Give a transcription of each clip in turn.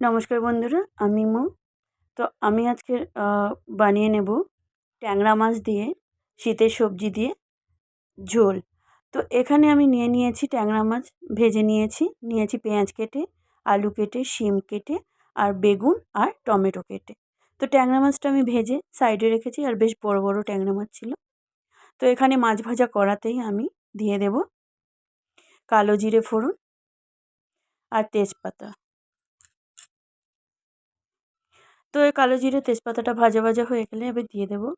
নমস্কার বন্ধুরা, আমি মো। তো আমি আজকে বানিয়ে নেব ট্যাংরা মাছ দিয়ে, শীতের সবজি দিয়ে ঝোল। তো এখানে আমি নিয়ে নিয়েছি ট্যাংরা মাছ, ভেজে নিয়েছি নিয়েছি পেঁয়াজ কেটে, আলু কেটে, শিম কেটে আর বেগুন আর টমেটো কেটে। তো ট্যাংরা মাছটা আমি ভেজে সাইডে রেখেছি আর বেশ বড় বড় ট্যাংরা মাছ ছিল। তো এখানে মাছ ভাজা করাতেই আমি দিয়ে দেব কালো জিরে ফোড়ন আর তেজপাতা। তো এই কালো জিরে তেজপাতাটা ভাজা ভাজা হয়ে গেলে এবার দিয়ে দেবো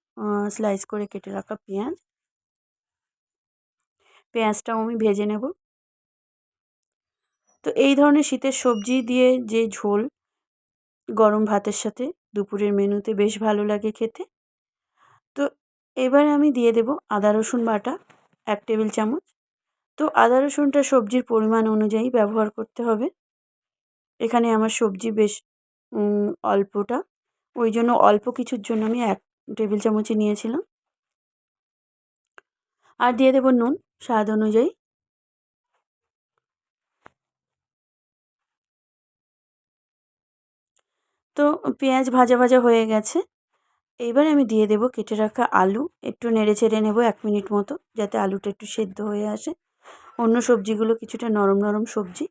স্লাইস করে কেটে রাখা পেঁয়াজ। পেঁয়াজটাও আমি ভেজে নেব। তো এই ধরনের শীতের সবজি দিয়ে যে ঝোল গরম ভাতের সাথে দুপুরের মেনুতে বেশ ভালো লাগে খেতে। তো এবার আমি দিয়ে দেব আদা, রসুন বাটা, এক টেবিল চামচ। তো আদা, রসুনটা সবজির পরিমাণ অনুযায়ী ব্যবহার করতে হবে। এখানে আমার সবজি বেশ অল্পটা। ওই জন্য অল্প কিছুর জন্য আমি এক টেবিল চামচই নিয়েছিলাম। আর দিয়ে দেবো নুন, স্বাদ অনুযায়ী। তো, পেঁয়াজ ভাজা ভাজা হয়ে গেছে। এইবার আমি দিয়ে দেবো কেটে রাখা আলু। একটু নেড়ে চেড়ে নেব এক মিনিট মতো, যাতে আলুটা একটু সেদ্ধ হয়ে আসে। অন্য সবজিগুলো কিছুটা নরম নরম সবজি।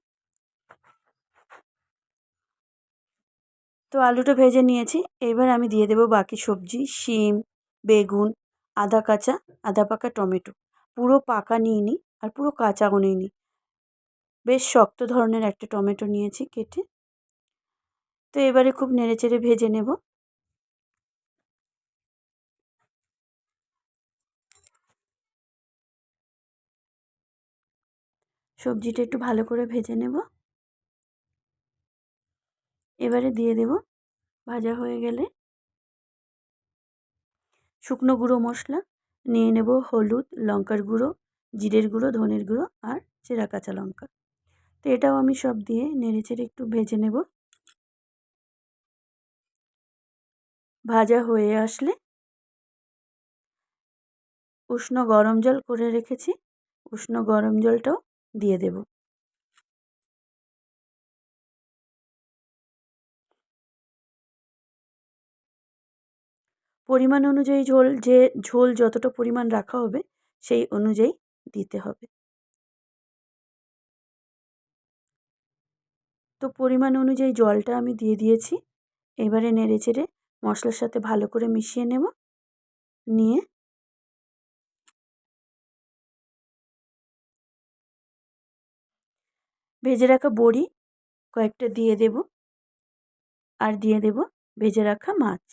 তো আলুটা ভেজে নিয়েছি। এবার আমি দিয়ে দেবো বাকি সবজি, শিম, বেগুন, আদা কাঁচা, আদা পাকা টমেটো। পুরো পাকা নিইনি আর পুরো কাঁচাও নিইনি। বেশ শক্ত ধরনের একটা টমেটো নিয়েছি কেটে। তো এবারে খুব নেড়ে চেড়ে ভেজে নেব। সবজিটা একটু ভালো করে ভেজে নেব। এবারে দিয়ে দেব। ভাজা হয়ে গেলে শুকনো গুঁড়ো মশলা, নিয়ে নেব হলুদ, লঙ্কার গুঁড়ো, জিরের গুঁড়ো, ধনের গুঁড়ো আর চেরা কাঁচা লঙ্কা। তো এটাও আমি সব দিয়ে নেড়ে চেড়ে একটু ভেজে নেব। ভাজা হয়ে আসলে উষ্ণ গরম জল করে রেখেছি। উষ্ণ গরম জলটাও দিয়ে দেব। পরিমাণ অনুযায়ী ঝোল, যে ঝোল যতটা পরিমাণ রাখা হবে, সেই অনুযায়ী দিতে হবে। তো পরিমাণ অনুযায়ী জলটা আমি দিয়ে দিয়েছি। এবারে নেড়ে চেড়ে মশলার সাথে ভালো করে মিশিয়ে নেব। নিয়ে ভেজে রাখা বড়ি কয়েকটা দিয়ে দেব। আর দিয়ে দেব ভেজে রাখা মাছ।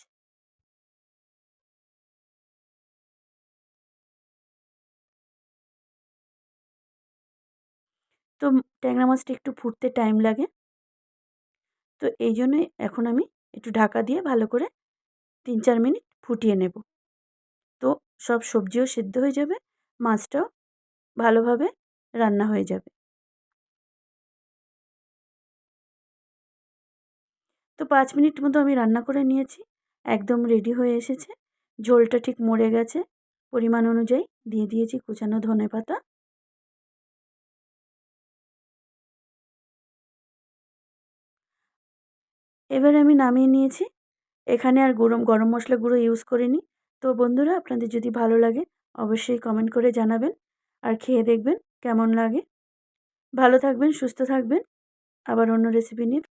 তো ট্যাংরা মাছটা একটু ফুটতে টাইম লাগে। তো এই জন্যই এখন আমি একটু ঢাকা দিয়ে ভালো করে তিন চার মিনিট ফুটিয়ে নেব। তো সব সবজিও সেদ্ধ হয়ে যাবে, মাছটাও ভালোভাবে রান্না হয়ে যাবে। তো পাঁচ মিনিট মতো আমি রান্না করে নিয়েছি, একদম রেডি হয়ে এসেছে। ঝোলটা ঠিক মরে গেছে, পরিমাণ অনুযায়ী দিয়ে দিয়েছি কুচানো ধনে পাতা এবারে আমি নামিয়ে নিয়েছি। এখানে আর গরম গরম মশলা গুঁড়ো ইউজ করিনি। তো বন্ধুরা, আপনাদের যদি ভালো লাগে, অবশ্যই কমেন্ট করে জানাবেন। আর খেয়ে দেখবেন কেমন লাগে। ভালো থাকবেন, সুস্থ থাকবেন। আবার অন্য রেসিপি নিয়ে